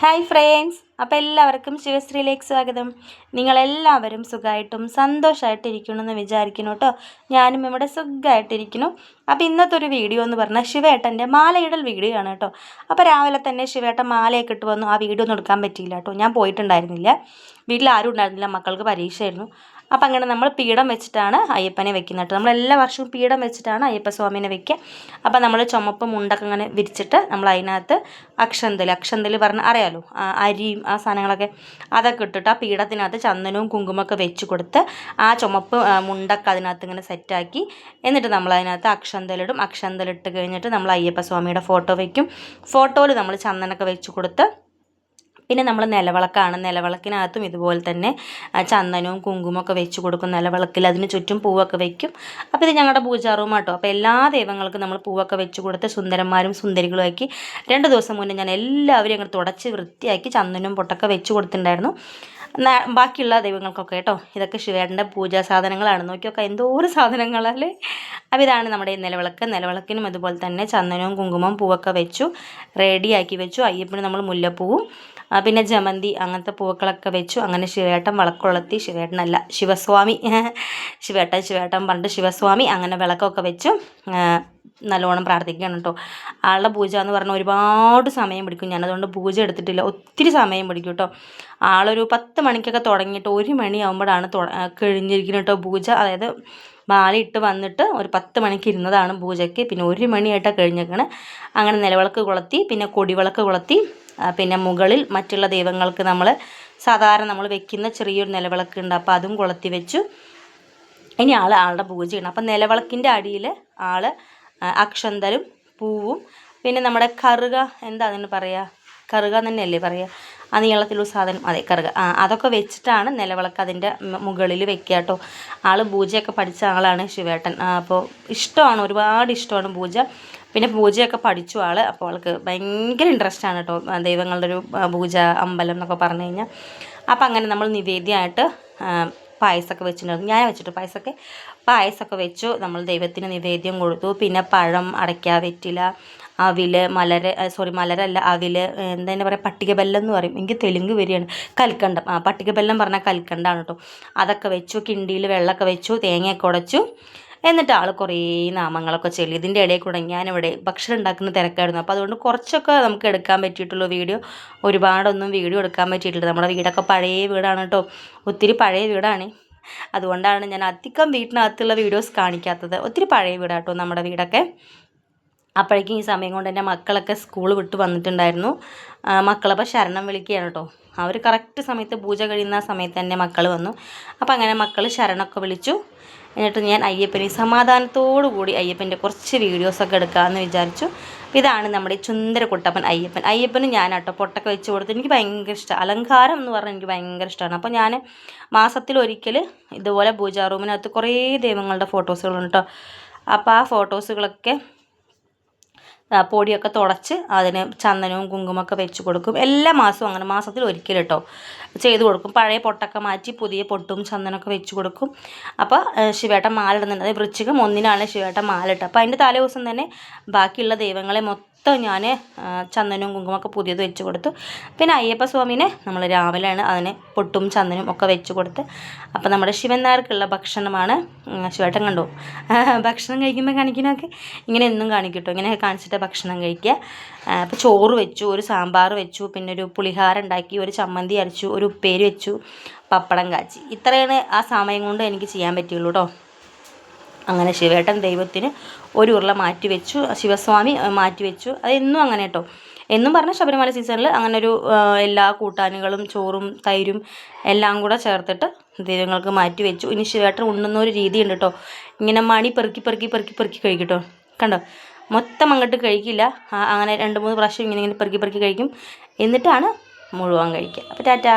Hi friends അപ്പോൾ എല്ലാവർക്കും ശിവശ്രീയിലേക്ക് സ്വാഗതം. നിങ്ങളെല്ലാവരും സുഖമായിട്ടും സന്തോഷമായിട്ടിരിക്കണമെന്ന് വിചാരിക്കുന്നു കേട്ടോ. ഞാനും ഇവിടെ സുഖമായിട്ടിരിക്കുന്നു. അപ്പോൾ ഇന്നത്തെ ഒരു വീഡിയോ എന്ന് പറഞ്ഞാൽ ശിവേട്ടന്റെ മാലയിടൽ വീഡിയോ ആണ് കേട്ടോ. അപ്പോൾ രാവിലെ തന്നെ ശിവേട്ടൻ മാലയൊക്കെ ഇട്ട് വന്നു. ആ വീഡിയോ ഒന്നും എടുക്കാൻ പറ്റിയില്ല കേട്ടോ. ഞാൻ പോയിട്ടുണ്ടായിരുന്നില്ല. വീട്ടിൽ ആരും ഉണ്ടായിരുന്നില്ല. മക്കൾക്ക് പരീക്ഷയായിരുന്നു. അപ്പം അങ്ങനെ നമ്മൾ പീഠം വെച്ചിട്ടാണ് അയ്യപ്പനെ വെക്കുന്നത് നമ്മൾ എല്ലാ വർഷവും പീഠം വെച്ചിട്ടാണ് അയ്യപ്പസ്വാമിനെ വെക്കുക. അപ്പം നമ്മൾ ചുമപ്പ് മുണ്ടൊക്കെ അങ്ങനെ വിരിച്ചിട്ട് നമ്മൾ അതിനകത്ത് അക്ഷന്തൽ അക്ഷന്തൽ പറഞ്ഞാൽ അറിയാലോ? അരിയും ആ സാധനങ്ങളൊക്കെ അതൊക്കെ ഇട്ടിട്ട് ആ പീഠത്തിനകത്ത് ചന്ദനവും കുങ്കുമൊക്കെ വെച്ച് കൊടുത്ത് ആ ചുമപ്പ് മുണ്ടൊക്കെ അതിനകത്ത് ഇങ്ങനെ സെറ്റാക്കി എന്നിട്ട് നമ്മൾ അതിനകത്ത് അക്ഷന്തലിടും. അക്ഷന്തലിട്ട് കഴിഞ്ഞിട്ട് നമ്മൾ അയ്യപ്പസ്വാമിയുടെ ഫോട്ടോ വയ്ക്കും ഫോട്ടോയിൽ നമ്മൾ ചന്ദനമൊക്കെ വെച്ച് കൊടുത്ത് പിന്നെ നമ്മൾ നിലവിളക്കാണ്. നിലവിളക്കിനകത്തും ഇതുപോലെ തന്നെ ചന്ദനവും കുങ്കുമൊക്കെ വെച്ച് കൊടുക്കും നിലവിളക്കിൽ. അതിന് ചുറ്റും പൂവൊക്കെ വെക്കും. അപ്പോൾ ഇത് ഞങ്ങളുടെ പൂജാ കേട്ടോ അപ്പോൾ എല്ലാ ദൈവങ്ങൾക്കും നമ്മൾ പൂവൊക്കെ വെച്ച് കൊടുത്ത് സുന്ദരന്മാരും സുന്ദരികളുമാക്കി രണ്ട് ദിവസം മുന്നേ ഞാൻ എല്ലാവരും അങ്ങനെ തുടച്ച് വൃത്തിയാക്കി ചന്ദനവും പൊട്ടൊക്കെ വെച്ച് കൊടുത്തിട്ടുണ്ടായിരുന്നു. ബാക്കിയുള്ള ദൈവങ്ങൾക്കൊക്കെ കേട്ടോ. ഇതൊക്കെ ശിവേട്ടന്റെ പൂജാ സാധനങ്ങളാണ്. നോക്കിയൊക്കെ എന്തോരം സാധനങ്ങളല്ലേ അപ്പോൾ ഇതാണ് നമ്മുടെ നിലവിളക്ക്. നിലവിളക്കിനും അതുപോലെ തന്നെ ചന്ദനവും കുങ്കുമവും പൂവൊക്കെ വെച്ചു. റെഡിയാക്കി വെച്ചു. അയ്യപ്പന് നമ്മൾ മുല്ലപ്പൂവും പിന്നെ ജമന്തി അങ്ങനത്തെ പൂക്കളൊക്കെ വെച്ചു. അങ്ങനെ ശിവേട്ടൻ വിളക്കുകൊളുത്തി ശിവേട്ടനല്ല ശിവസ്വാമി. ശിവേട്ടൻ ശിവേട്ടൻ പറഞ്ഞിട്ട് ശിവസ്വാമി അങ്ങനെ വിളക്കൊക്കെ വെച്ചു. നല്ലോണം പ്രാർത്ഥിക്കുകയാണ് കേട്ടോ. ആളുടെ പൂജ എന്ന് പറഞ്ഞാൽ ഒരുപാട് സമയം പിടിക്കും. ഞാനതുകൊണ്ട് പൂജ എടുത്തിട്ടില്ല. ഒത്തിരി സമയം പിടിക്കും കേട്ടോ. ആളൊരു പത്ത് മണിക്കൊക്കെ തുടങ്ങിയിട്ട് ഒരു മണിയാകുമ്പോഴാണ് കഴിഞ്ഞിരിക്കുന്നത് കേട്ടോ പൂജ. അതായത് മാലയിട്ട് വന്നിട്ട് ഒരു പത്ത് മണിക്ക് ഇരുന്നതാണ് പൂജയ്ക്ക്. പിന്നെ ഒരു മണിയായിട്ടാണ് കഴിഞ്ഞേക്കണേ. അങ്ങനെ നിലവിളക്ക് കൊളുത്തി പിന്നെ കൊടിവിളക്ക് കൊളുത്തി പിന്നെ മുകളിൽ മറ്റുള്ള ദൈവങ്ങൾക്ക് നമ്മൾ സാധാരണ നമ്മൾ വെക്കുന്ന ചെറിയൊരു നിലവിളക്ക് ഉണ്ട്. അപ്പോൾ അതും കൊളുത്തി വെച്ചു. ഇനി ആൾ ആളുടെ പൂജയാണ് അപ്പം നിലവിളക്കിന്റെ അടിയിൽ ആൾ അക്ഷന്തരും പൂവും. പിന്നെ നമ്മുടെ കറുക എന്താ അതിന് പറയുക കറുക തന്നെയല്ലേ പറയുക ആ നീളത്തിലുള്ള സാധനം അതെ കറുക. ആ അതൊക്കെ വെച്ചിട്ടാണ് നിലവിളക്ക് അതിന്റെ മുകളിൽ വെക്കുക കേട്ടോ. ആൾ പൂജയൊക്കെ പഠിച്ച ആളാണ് ശിവേട്ടൻ. അപ്പോൾ ഇഷ്ടമാണ് ഒരുപാട് ഇഷ്ടമാണ് പൂജ. പിന്നെ പൂജയൊക്കെ പഠിച്ചു ആൾ അപ്പോൾ ആൾക്ക് ഭയങ്കര ഇൻട്രസ്റ്റ് ആണ് കേട്ടോ ദൈവങ്ങളുടെ ഒരു പൂജ അമ്പലം എന്നൊക്കെ പറഞ്ഞു കഴിഞ്ഞാൽ. അപ്പോൾ അങ്ങനെ നമ്മൾ നിവേദ്യമായിട്ട് പായസമൊക്കെ വെച്ചിട്ടുണ്ടായിരുന്നു ഞാൻ വെച്ചിട്ട് പായസമൊക്കെ. പായസമൊക്കെ വെച്ചു. നമ്മൾ ദൈവത്തിന് നിവേദ്യം കൊടുത്തു. പിന്നെ പഴം അടയ്ക്ക വെറ്റില അവിൽ മലര സോറി മലരല്ല അവിൽ എന്താ പറയുക? പട്ടികബെല്ലം എന്ന് പറയും. എനിക്ക് തെലുങ്ക് വരികയാണ്. കൽക്കണ്ടം. ആ പട്ടികബെല്ലം പറഞ്ഞാൽ കൽക്കണ്ടാണ് കേട്ടോ. അതൊക്കെ വെച്ചു. കിണ്ടിയിൽ വെള്ളമൊക്കെ വെച്ചു. തേങ്ങയൊക്കെ ഉടച്ചു. എന്നിട്ട് ആൾ കുറേ നാമങ്ങളൊക്കെ ചൊല്ലി. ഇതിന്റെ ഇടയിൽ കൂടെ ഞാനിവിടെ ഭക്ഷണം ഉണ്ടാക്കുന്ന തിരക്കായിരുന്നു. അപ്പോൾ അതുകൊണ്ട് കുറച്ചൊക്കെ നമുക്ക് എടുക്കാൻ പറ്റിയിട്ടുള്ളൂ വീഡിയോ ഒരുപാടൊന്നും വീഡിയോ എടുക്കാൻ പറ്റിയിട്ടില്ല. നമ്മുടെ വീടൊക്കെ പഴയ വീടാണ് കേട്ടോ. ഒത്തിരി പഴയ വീടാണ്. അതുകൊണ്ടാണ് ഞാൻ അധികം വീട്ടിനകത്തുള്ള വീഡിയോസ് കാണിക്കാത്തത്. ഒത്തിരി പഴയ വീടാട്ടോ നമ്മുടെ വീടൊക്കെ. അപ്പോഴേക്കും ഈ സമയം കൊണ്ട് എന്റെ മക്കളൊക്കെ സ്കൂൾ വിട്ട് വന്നിട്ടുണ്ടായിരുന്നു. മക്കളപ്പോൾ ശരണം വിളിക്കുകയാണ് കേട്ടോ. അവർ കറക്റ്റ് സമയത്ത് പൂജ കഴിയുന്ന സമയത്ത് തന്നെ മക്കൾ വന്നു. അപ്പോൾ അങ്ങനെ മക്കൾ ശരണമൊക്കെ വിളിച്ചു. എന്നിട്ട് ഞാൻ അയ്യപ്പനെ സമാധാനത്തോടു കൂടി അയ്യപ്പന്റെ കുറച്ച് വീഡിയോസൊക്കെ എടുക്കാമെന്ന് വിചാരിച്ചു. ഇതാണ് നമ്മുടെ ചുന്ദര കുട്ടപ്പൻ അയ്യപ്പൻ. അയ്യപ്പന് ഞാൻ കേട്ടോ പൊട്ടൊക്കെ വെച്ച് കൊടുത്ത് എനിക്ക് ഭയങ്കര ഇഷ്ടം. അലങ്കാരം എന്ന് പറഞ്ഞാൽ എനിക്ക് ഭയങ്കര ഇഷ്ടമാണ് അപ്പോൾ ഞാൻ മാസത്തിൽ ഒരിക്കൽ ഇതുപോലെ പൂജാ റൂമിനകത്ത് കുറേ ദൈവങ്ങളുടെ ഫോട്ടോസുകളുണ്ട് കേട്ടോ. അപ്പോൾ ആ ഫോട്ടോസുകളൊക്കെ പൊടിയൊക്കെ തുടച്ച് അതിന് ചന്ദനവും കുങ്കുമൊക്കെ വെച്ച് കൊടുക്കും. എല്ലാ മാസവും അങ്ങനെ മാസത്തിൽ ഒരിക്കൽ കേട്ടോ ചെയ്ത് കൊടുക്കും. പഴയ പൊട്ടൊക്കെ മാറ്റി പുതിയ പൊട്ടും ചന്ദനമൊക്കെ വെച്ച് കൊടുക്കും. അപ്പോൾ ശിവേട്ടൻ മാലിടുന്നുണ്ട് അതായത് വൃശ്ചികം ഒന്നിനാണ് ശിവേട്ടൻ മാലിട്ട് അപ്പോൾ അതിന്റെ തലേ ദിവസം തന്നെ ബാക്കിയുള്ള ദൈവങ്ങളെ മൊത്തം മൊത്തം ഞാൻ ചന്ദനവും കുങ്കുമൊക്കെ പുതിയത് വെച്ച് കൊടുത്തു. പിന്നെ അയ്യപ്പ സ്വാമിനെ നമ്മൾ രാവിലെയാണ് അതിന് പൊട്ടും ചന്ദനും ഒക്കെ വെച്ച് കൊടുത്ത് അപ്പോൾ നമ്മുടെ ശിവനാർക്കുള്ള ഭക്ഷണമാണ് ശിവേട്ടൻ കണ്ടു. ഭക്ഷണം കഴിക്കുമ്പോൾ കാണിക്കുന്നതൊക്കെ ഇങ്ങനെ എന്നും കാണിക്കട്ടോ ഇങ്ങനെ കാണിച്ചിട്ട് ഭക്ഷണം കഴിക്കുക. അപ്പോൾ ചോറ് വെച്ചു ഒരു സാമ്പാർ വെച്ചു പിന്നെ ഒരു പുളിഹാരം ഉണ്ടാക്കി ഒരു ചമ്മന്തി അരച്ചു ഒരു ഉപ്പേരി വെച്ചു പപ്പടം കാച്ചി. ഇത്രയാണ് ആ സമയം കൊണ്ട് എനിക്ക് ചെയ്യാൻ പറ്റുള്ളൂ കേട്ടോ അങ്ങനെ ശിവേട്ടൻ ദൈവത്തിന് ഒരു ഉരുള മാറ്റി വെച്ചു ശിവസ്വാമി മാറ്റി വെച്ചു. അത് എന്നും അങ്ങനെ കേട്ടോ എന്നും പറഞ്ഞ ശബരിമല സീസണിൽ അങ്ങനെ ഒരു എല്ലാ കൂട്ടാനുകളും ചോറും തൈരും എല്ലാം കൂടെ ചേർത്തിട്ട് ദൈവങ്ങൾക്ക് മാറ്റി വെച്ചു. ഇനി ശിവേട്ടൻ ഉണ്ണുന്ന ഒരു രീതിയുണ്ട് കേട്ടോ ഇങ്ങനെ മണി പെറുക്കി പെറുക്കി പെറുക്കി പെറുക്കി കഴിക്കട്ടോ കേട്ടോ കണ്ടോ? മൊത്തം അങ്ങോട്ട് കഴിക്കില്ല. അങ്ങനെ രണ്ട് മൂന്ന് പ്രാവശ്യം ഇങ്ങനെ ഇങ്ങനെ പെറുക്കി പെറുക്കി കഴിക്കും. എന്നിട്ടാണ് മുഴുവൻ കഴിക്കുക. അപ്പോൾ ടാറ്റാ.